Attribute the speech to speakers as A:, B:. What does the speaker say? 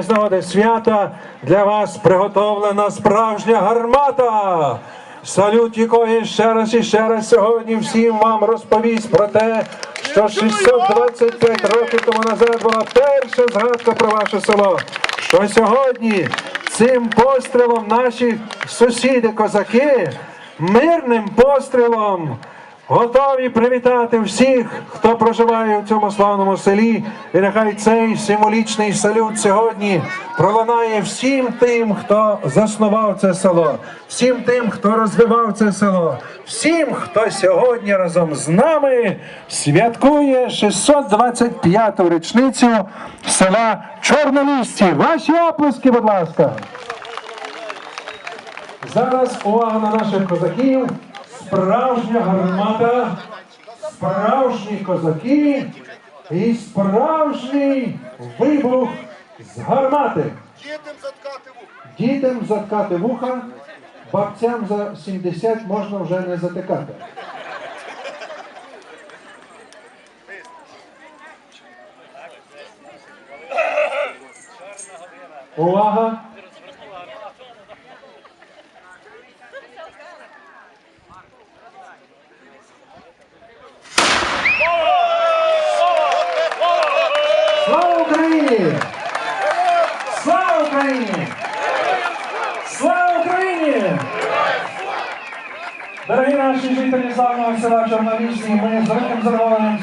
A: З нагоди свята для вас приготовлена справжня гармата, салют якої ще раз і ще раз сьогодні всім вам розповість про те, що 625 років тому назад була перша згадка про ваше село. Що сьогодні цим пострілом наші сусіди-козаки мирним пострілом Готові привітати всіх, хто проживає в цьому славному селі, і нехай цей символічний салют сьогодні пролунає всім тим, хто заснував це село, всім тим, хто розвивав це село, всім, хто сьогодні разом з нами святкує 625-ту річницю села Чорнолісті. Ваші оплески, будь ласка. Зараз увага на наших козаків. Справжня гармата, справжні козаки і справжній вибух з гармати.
B: Дітям заткати
A: вуха, бабцям за 70 можна вже не затикати. Увага! Слава Україні! Слава Україні! Слава Україні! Дорогі наші жителі славного села Чорнобічні, ми з великим задоволенням